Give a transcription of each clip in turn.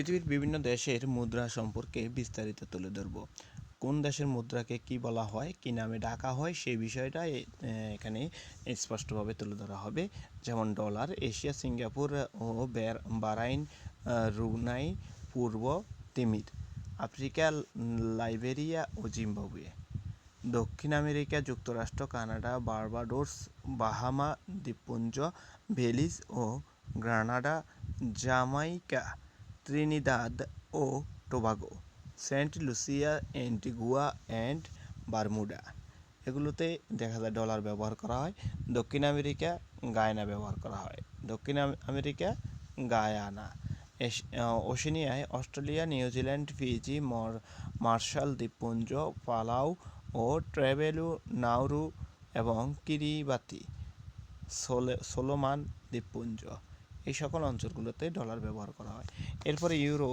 পৃথিবীর বিভিন্ন দেশের মুদ্রা সম্পর্কে বিস্তারিত তুলে ধরব। কোন দেশের মুদ্রাকে কি বলা হয়, কি নামে ডাকা হয়, সেই বিষয়টা এখানে স্পষ্টভাবে তুলে ধরা হবে। যেমন ডলার, এশিয়া, সিঙ্গাপুর ও বের- বারাইন রুনাই, পূর্ব তিমির, আফ্রিকা, লাইবেরিয়া ও জিম্বাবুয়ে। দক্ষিণ আমেরিকা, যুক্তরাষ্ট্র, কানাডা, বার্বাডোস, বাহামা, দ্বীপপুঞ্জ বেলিজ ও Grenada Jamaica Trinidad O Tobago Saint Lucia Antigua and Bermuda এগুলোতে দেখা যায় ডলার ব্যবহার করা হয়, দক্ষিণ আমেরিকা গায়না ব্যবহার করা হয়। দক্ষিণ আমেরিকা গায়ানা। ওশেনিয়ায় অস্ট্রেলিয়া নিউজিল্যান্ড ফিজি, মর মার্শাল দ্বীপপুঞ্জ পালাউ ও ট্রেভেলু নাউরু এবং কিরিবাতি, সোলে- সোলোমান দ্বীপপুঞ্জ। এই সকল অঞ্চলগুলোতে ডলার ব্যবহার করা হয়। এরপরে ইউরো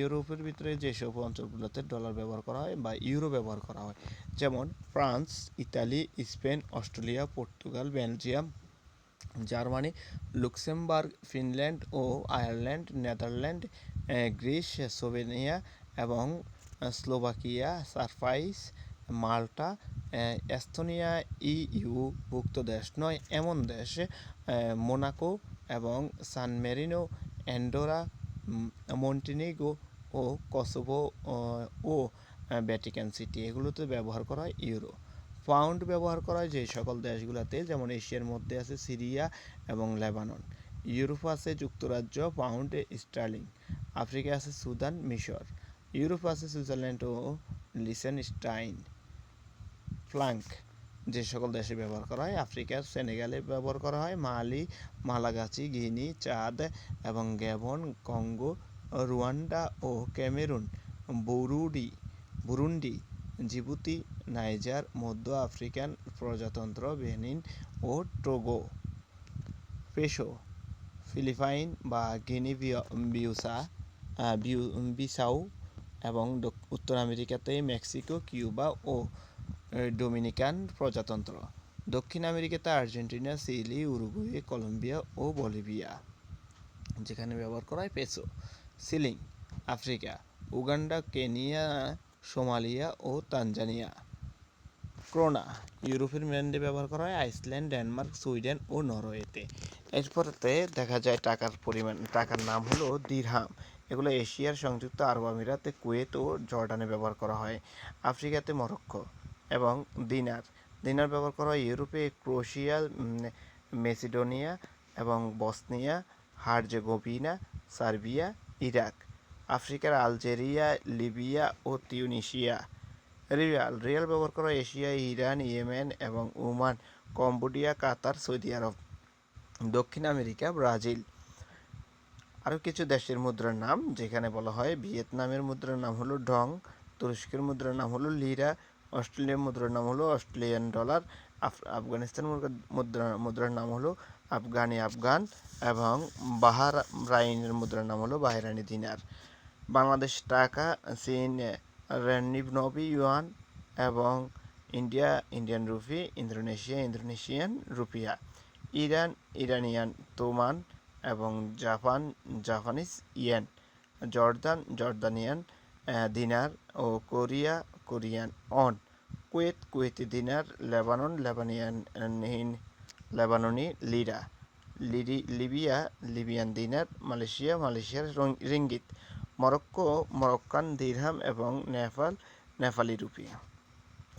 ইউরোপের ভিতরে যেসব অঞ্চলগুলোতে ডলার ব্যবহার করা হয় বা ইউরো ব্যবহার করা হয়, যেমন France, Italy, Spain, Australia, Portugal, Belgium, Germany, Luxembourg, Finland ও আয়ারল্যান্ড, নেদারল্যান্ড গ্রিস সোভেনিয়া এবং স্লোভাকিয়া, সারফাইস, মাল্টা এস্তোনিয়া, ইইউ, ভুক্ত দেশ নয়, এমন দেশ মোনাকো এবং সান মেরিনো, অ্যান্ডোরা মন্টিনিগো ও কসোভো, ও ভ্যাটিকান সিটি। এগুলোতে ব্যবহার করা হয় ইউরো। পাউন্ড ব্যবহার করা হয় যে সকল দেশগুলোতে, যেমন এশিয়ার মধ্যে আছে সিরিয়া এবং লেবানন। ইউরোপ আছে যুক্তরাজ্য, পাউন্ড, স্টার্লিং। আফ্রিকা আছে সুদান, মিশর। ইউরোপ আছে সুইজারল্যান্ড ও লিসেনস্টাইন। ফ্লাঙ্ক। যে সকল দেশে ব্যবহার করা হয় আফ্রিকার সেনেগালে ব্যবহার করা হয়, মালি, মালাগাছি, গিনি, চাঁদ এবং গ্যাবন কঙ্গো, রুয়ান্ডা ও Cameroon, Burundi, Burundi, Djibouti, Niger, মধ্য আফ্রিকান প্রজাতন্ত্র, বেনিন ও টোগো, পেশো, ফিলিপাইন বা গিনি বিউসা বিউ, বিসাউ এবং উত্তর আমেরিকাতে মেক্সিকো, কিউবা ও ডোমিনিকান প্রজাতন্ত্র। দক্ষিণ আমেরিকাতে আর্জেন্টিনা, চিলি, উরুগুয়ে, কলম্বিয়া ও বলিভিয়া, যেখানে ব্যবহার করা হয় peso, shilling, Africa, Uganda, Kenya, Somalia ও তানজানিয়া। ক্রোনা, ইউরোপের ল্যান্ডে ব্যবহার করা হয় আইসল্যান্ড, ডেনমার্ক, সুইডেন ও নরওয়েতে। এরপরেতে দেখা যায় টাকার পরিমাণ, টাকার নাম হলো দিরহাম। এগুলো এশিয়ার সংযুক্ত আরব আমিরাতে কুয়েত ও জর্ডানে ব্যবহার করা হয়। আফ্রিকাতে মরক্কো। এবং দিনার। দিনার ব্যবহার করা হয় ইউরোপে ক্রোয়েশিয়া উম, মেসিডোনিয়া এবং বসনিয়া হার্জেগোভিনা সার্বিয়া ইরাক আফ্রিকার আলজেরিয়া লিবিয়া ও তিউনিশিয়া। রিয়াল রিয়াল ব্যবহার করা এশিয়া ইরান ইয়েমেন এবং Oman Cambodia Qatar Saudi Arab দক্ষিণ আমেরিকা ব্রাজিল। আরও কিছু দেশের মুদ্রার নাম যেখানে বলা হয় ভিয়েতনামের মুদ্রার নাম হলো ডং তুরস্কের মুদ্রার নাম হলো লিরা অস্ট্রেলিয়ার মুদ্রার নাম হলো অস্ট্রেলিয়ান ডলার আফগানিস্তান মুদ্রা- মুদ্রা মুদ্রার নাম হলো আফগানি আফগান এবং বাহার বাহারাইনের মুদ্রার নাম হলো বাহরানি দিনার। বাংলাদেশ, টাকা চীন রেনিবনবি ইউয়ান এবং India, Indian rupee, Indonesia, Indonesian rupiah. Iran, Iranian toman এবং Japan, Japanese yen. Jordan, Jordanian dinar ও Korea, Korean won, Kuwait, Kuwaiti dinar, Lebanon, Lebanese Lebanese, lira, lire, Libya, Libyan dinar, Malaysia, মালয়েশিয়ার ringgit, Morocco, Moroccan dirham এবং Nepal, Nepali rupee.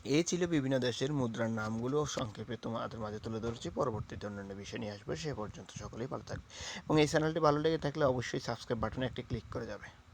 এই ছিল বিভিন্ন দেশের মুদ্রার নামগুলো। সংক্ষেপে তোমাদের মাঝে তুলে ধরছি। পরবর্তীতে অন্যান্য বিষয় নিয়ে আসবে। সে পর্যন্ত সকলেই ভালো থাকবে। এবং এই চ্যানেলটি ভালো লেগে থাকলে অবশ্যই সাবস্ক্রাইব বাটনে একটি ক্লিক করে যাবে।